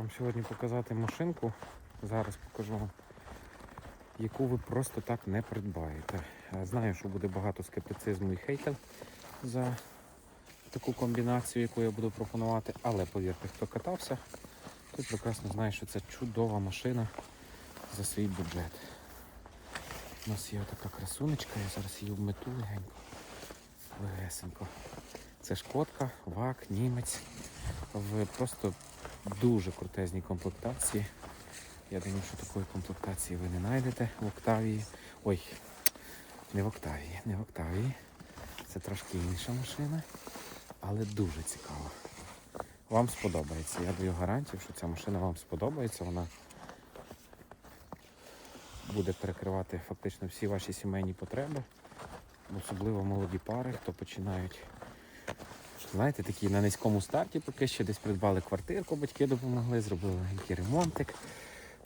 Вам сьогодні показати машинку. Зараз покажу вам, яку ви просто так не придбаєте. Е, Знаю, що буде багато скептицизму і хейтів за таку комбінацію, яку я буду пропонувати, але повірте, хто катався, той прекрасно знає, що це чудова машина за свій бюджет. У нас є така красунечка, я зараз її вмету легенько. Легесенько. Це шкодка, вак, німець. В просто дуже крутезній комплектації. Я думаю, що такої комплектації ви не знайдете в Октавії. Ой, не в Октавії, не в Октавії. Це трошки інша машина, але дуже цікава. Вам сподобається. Я даю гарантію, що ця машина вам сподобається. Вона буде перекривати фактично всі ваші сімейні потреби. Особливо молоді пари, хто починають знаєте, такі на низькому старті, поки ще десь придбали квартирку, батьки допомогли, зробили легенький ремонтик.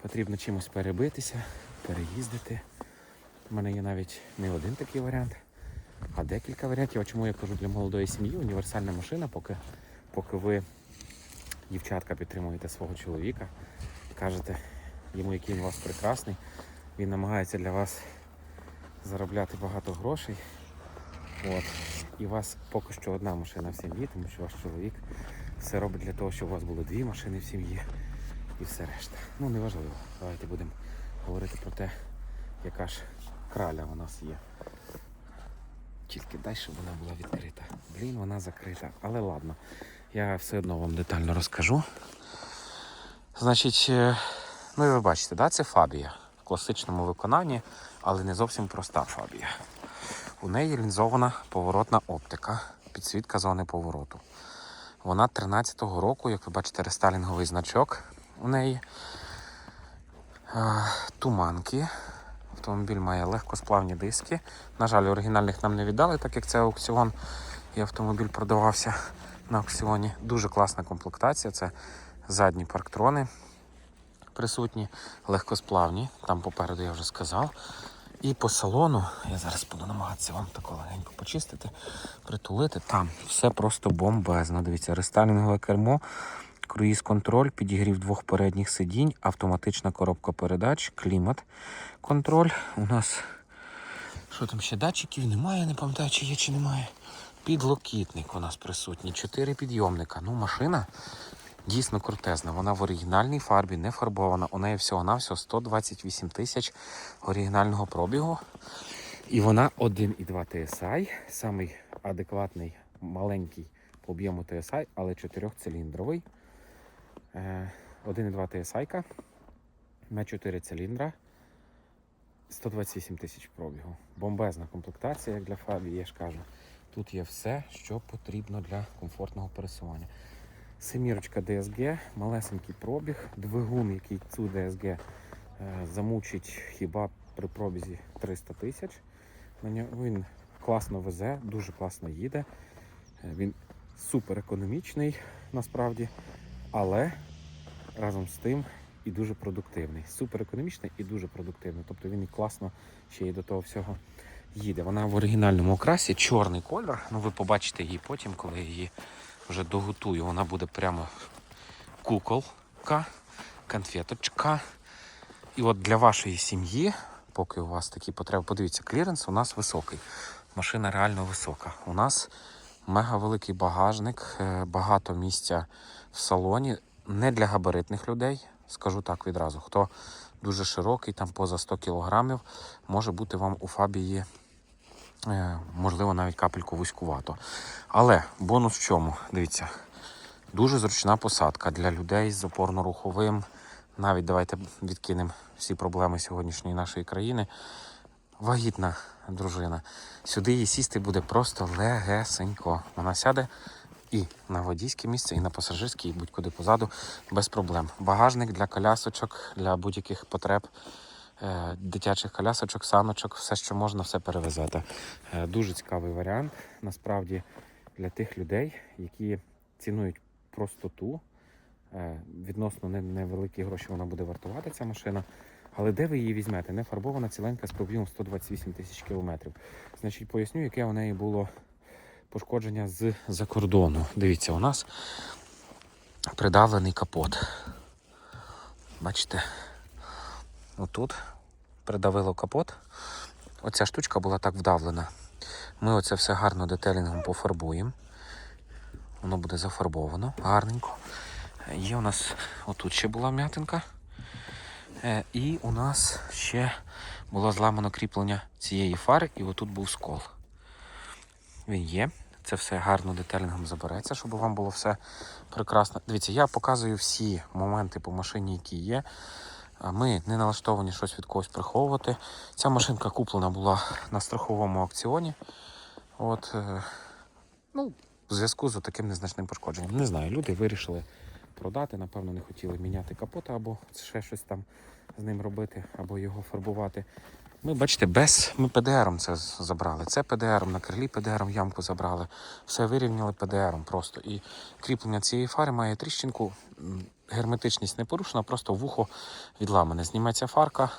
Потрібно чимось перебитися, переїздити. У мене є навіть не один такий варіант, а декілька варіантів. А чому я кажу для молодої сім'ї універсальна машина, поки, поки ви, дівчатка, підтримуєте свого чоловіка, кажете йому, який він у вас прекрасний, він намагається для вас заробляти багато грошей. От. І у вас поки що одна машина в сім'ї, тому що ваш чоловік все робить для того, щоб у вас було дві машини в сім'ї і все решта. Ну, неважливо. Давайте будемо говорити про те, яка ж краля у нас є. Тільки дай, щоб вона була відкрита. Блін, вона закрита. Але ладно, я все одно вам детально розкажу. Значить, е, ну і ви бачите, да, це фабія в класичному виконанні, але не зовсім проста фабія. У неї лінзована поворотна оптика, підсвітка зони повороту. Вона 13-го року, як ви бачите, рестайлінговий значок у неї. Туманки. Автомобіль має легкосплавні диски. На жаль, оригінальних нам не віддали, так як це аукціон і автомобіль продавався на аукціоні. Дуже класна комплектація. Це задні парктрони присутні, легкосплавні. Там попереду я вже сказав. І по салону, я зараз буду намагатися вам тако легенько почистити, притулити. Там все просто бомбезно. Дивіться, рестайлінгове кермо, круїз-контроль, підігрів двох передніх сидінь, автоматична коробка передач, клімат, контроль. У нас що там ще датчиків немає, не пам'ятаю, чи є, чи немає. Підлокітник у нас присутній, чотири підйомника. Ну, машина дійсно крутезна. Вона в оригінальній фарбі, не фарбована. У неї всього-навсього 128 тисяч оригінального пробігу. І вона 1,2 TSI, самий адекватний, маленький по об'єму TSI, але чотирьохциліндровий. Е, 1,2 TSI на 4 циліндра. 128 тисяч пробігу. Бомбезна комплектація, як для Фабії, я ж кажу. Тут є все, що потрібно для комфортного пересування. Семірочка DSG, малесенький пробіг, двигун, який цю DSG е, замучить хіба при пробізі 300 тисяч. Ньому Він класно везе, дуже класно їде. Е, Він супер економічний насправді, але разом з тим і дуже продуктивний. Супер економічний і дуже продуктивний. Тобто він і класно ще й до того всього їде. Вона в оригінальному окрасі, чорний кольор. Ну ви побачите її потім, коли її вже доготую. Вона буде прямо куколка, конфеточка. І от для вашої сім'ї, поки у вас такі потреби, подивіться, кліренс у нас високий. Машина реально висока. У нас мега великий багажник, е, багато місця в салоні. Не для габаритних людей, скажу так відразу. Хто дуже широкий, там поза 100 кілограмів, може бути вам у фабії, можливо, навіть капельку вузькувато. Але бонус в чому? Дивіться, дуже зручна посадка для людей з опорно-руховим. Навіть давайте відкинемо всі проблеми сьогоднішньої нашої країни. Вагітна дружина. Сюди їй сісти буде просто легесенько. Вона сяде і на водійське місце, і на пасажирське, і будь-куди позаду без проблем. Багажник для колясочок, для будь-яких потреб, е, дитячих колясочок, саночок, все, що можна, все перевезете. Е, Дуже цікавий варіант. Насправді для тих людей, які цінують простоту. Е, Відносно невеликі гроші вона буде вартувати, ця машина. Але де ви її візьмете? Не фарбована ціленька з пробігом 128 тисяч кілометрів. Значить, поясню, яке у неї було пошкодження з-за кордону. Дивіться, у нас придавлений капот. Бачите, отут придавило капот. Оця штучка була так вдавлена. Ми оце все гарно детелінгом пофарбуємо. Воно буде зафарбовано гарненько. Є у нас отут ще була м'ятинка. Е, І у нас ще було зламано кріплення цієї фари, і отут був скол. Він є. Це все гарно детелінгом забереться, щоб вам було все прекрасно. Дивіться, я показую всі моменти по машині, які є. Ми не налаштовані щось від когось приховувати. Ця машинка куплена була на страховому аукціоні. От, е, ну, в зв'язку з таким незначним пошкодженням. Не знаю, люди вирішили продати, напевно, не хотіли міняти капота або ще щось там з ним робити, або його фарбувати. Ми, бачите, без ми ПДРом це забрали. Це ПДРом, на крилі ПДРом ямку забрали. Все вирівняли ПДРом просто. І кріплення цієї фари має тріщинку. Герметичність не порушена, просто вухо відламане. Зніметься фарка,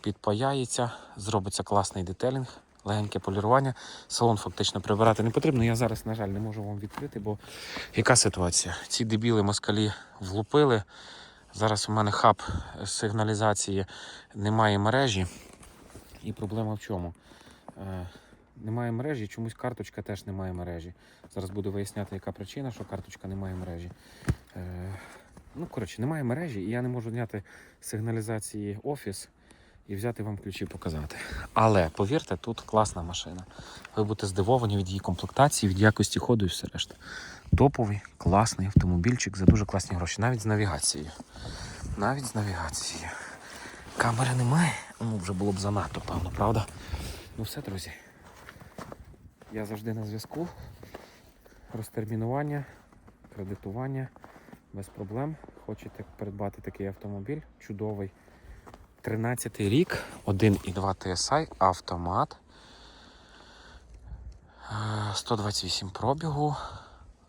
підпаяється, зробиться класний детелінг, легеньке полірування. Салон фактично прибирати не потрібно. Я зараз, на жаль, не можу вам відкрити, бо яка ситуація? Ці дебіли москалі влупили. Зараз у мене хаб сигналізації немає мережі. І проблема в чому? Е, немає мережі, чомусь карточка теж немає мережі. Зараз буду виясняти, яка причина, що карточка немає мережі. Е, ну, коротше, немає мережі, і я не можу зняти сигналізації офіс і взяти вам ключі показати. Але повірте, тут класна машина. Ви будете здивовані від її комплектації, від якості ходу і все решта. Топовий, класний автомобільчик за дуже класні гроші, навіть з навігацією. Навіть з навігацією. Камери немає, ну вже було б занадто, певно, правда? Ну все, друзі. Я завжди на зв'язку. Розтермінування, кредитування без проблем. Хочете придбати такий автомобіль, чудовий. 13 рік, 1,2 TSI, автомат. Е, 128 пробігу,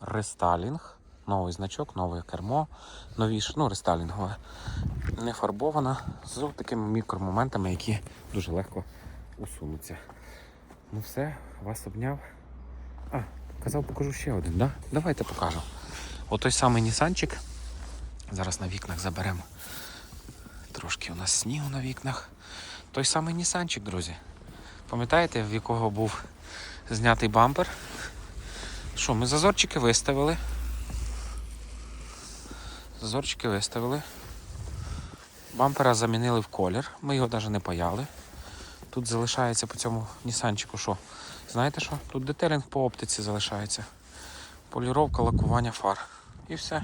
рестайлінг, новий значок, нове кермо, новіше, ну, рестайлінгове не фарбована з такими мікромоментами, які дуже легко усунуться. Ну все, вас обняв. А, казав, покажу ще один, да? Давайте покажу. От той самий Нісанчик. Зараз на вікнах заберемо. Трошки у нас снігу на вікнах. Той самий Нісанчик, друзі. Пам'ятаєте, в якого був знятий бампер? Що, ми зазорчики виставили. Зазорчики виставили. Бампера замінили в колір, ми його навіть не паяли. Тут залишається по цьому Нісанчику що? Знаєте що? Тут детелінг по оптиці залишається. Поліровка, лакування фар. І все.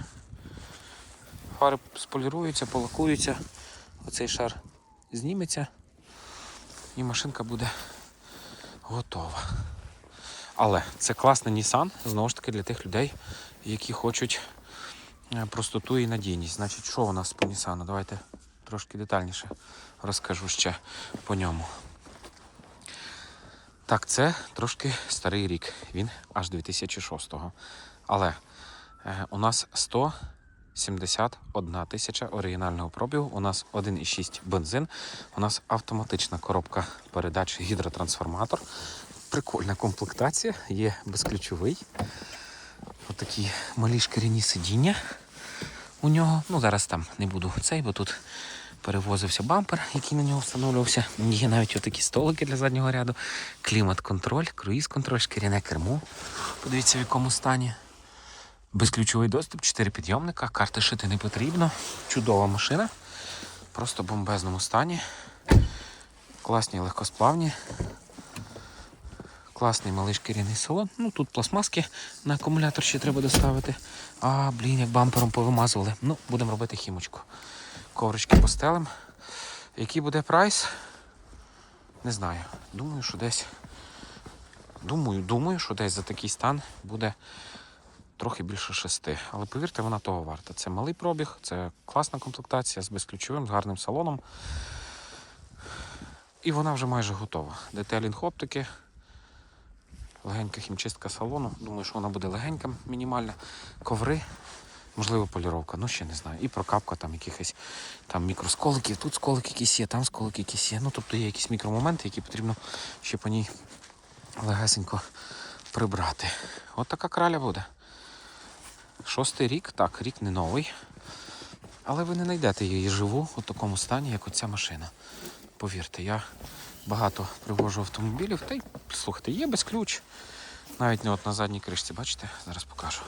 Фари споліруються, полакуються. Оцей шар зніметься. І машинка буде готова. Але це класний Nissan, знову ж таки, для тих людей, які хочуть е, простоту і надійність. Значить, що у нас по Nissan? Давайте трошки детальніше розкажу ще по ньому. Так, це трошки старий рік. Він аж 2006-го. Але у нас 171 тисяча оригінального пробігу. У нас 1,6 бензин. У нас автоматична коробка передач гідротрансформатор. Прикольна комплектація, є безключовий. Отакі малі шкіряні сидіння у нього. Ну, зараз там не буду цей, бо тут перевозився бампер, який на нього встановлювався. Є навіть отакі столики для заднього ряду, клімат-контроль, круїз-контроль, шкіряне кермо. Подивіться, в якому стані. Безключовий доступ, 4 підйомника, карти шити не потрібно. Чудова машина. Просто в бомбезному стані. Класні легкосплавні. Класний малий шкіряний салон. Ну тут пластмаски на акумулятор ще треба доставити. А, блін, як бампером повимазували. Ну, будемо робити хімочку. Коврички постелем. Який буде прайс? Не знаю. Думаю, що десь. Думаю, думаю, що десь за такий стан буде трохи більше шести. Але повірте, вона того варта. Це малий пробіг, це класна комплектація з безключовим, з гарним салоном. І вона вже майже готова. Детелінг оптики, легенька хімчистка салону. Думаю, що вона буде легенька, мінімальна. Коври, можливо, поліровка, ну ще не знаю. І прокапка там якихось там мікросколиків, тут сколики якісь є, там сколики якісь є. Ну, тобто є якісь мікромоменти, які потрібно ще по ній легесенько прибрати. От така краля буде. Шостий рік, так, рік не новий. Але ви не знайдете її живу у такому стані, як оця машина. Повірте, я багато привожу автомобілів, та й слухайте, є без ключ. Навіть не от на задній кришці, бачите, зараз покажу.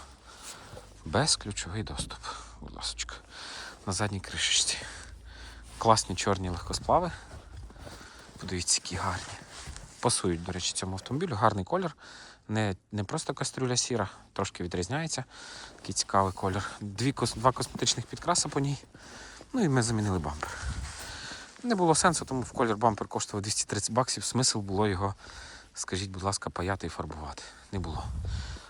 Безключовий доступ, будь ласка. На задній кришечці. Класні чорні легкосплави. Подивіться, які гарні. Пасують, до речі, цьому автомобілю. Гарний колір. Не, не просто кастрюля сіра, трошки відрізняється. Такий цікавий колір. Дві, два косметичних підкраси по ній. Ну і ми замінили бампер. Не було сенсу, тому в колір бампер коштував 230 баксів. Смисл було його, скажіть, будь ласка, паяти і фарбувати. Не було.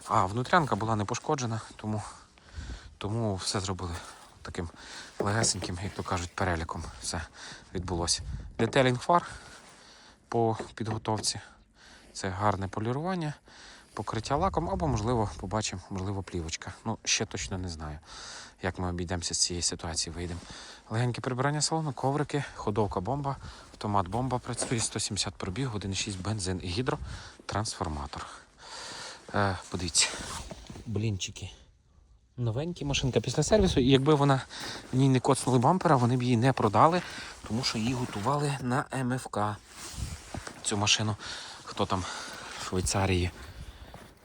А внутрянка була не пошкоджена, тому, тому все зробили таким легесеньким, як то кажуть, переліком. Все відбулося. Детелінг фар по підготовці. Це гарне полірування, покриття лаком, або, можливо, побачимо, можливо, плівочка. Ну, ще точно не знаю, як ми обійдемося з цієї ситуації, вийдемо. Легеньке прибирання салону, коврики, ходовка бомба, автомат бомба працює, 170 пробіг, 1,6 бензин і гідро, трансформатор. Е, подивіться, блінчики. Новенькі машинка після сервісу, і якби вона в ній не коцнули бампера, вони б її не продали, тому що її готували на МФК. Цю машину, хто там в Швейцарії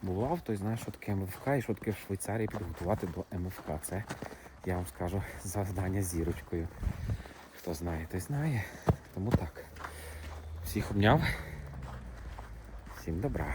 бував, той знає, що таке МФК і що в Швейцарії підготувати до МФК. Це, я вам скажу, завдання зірочкою. Хто знає, той знає. Тому так. Всіх обняв. Всім добра.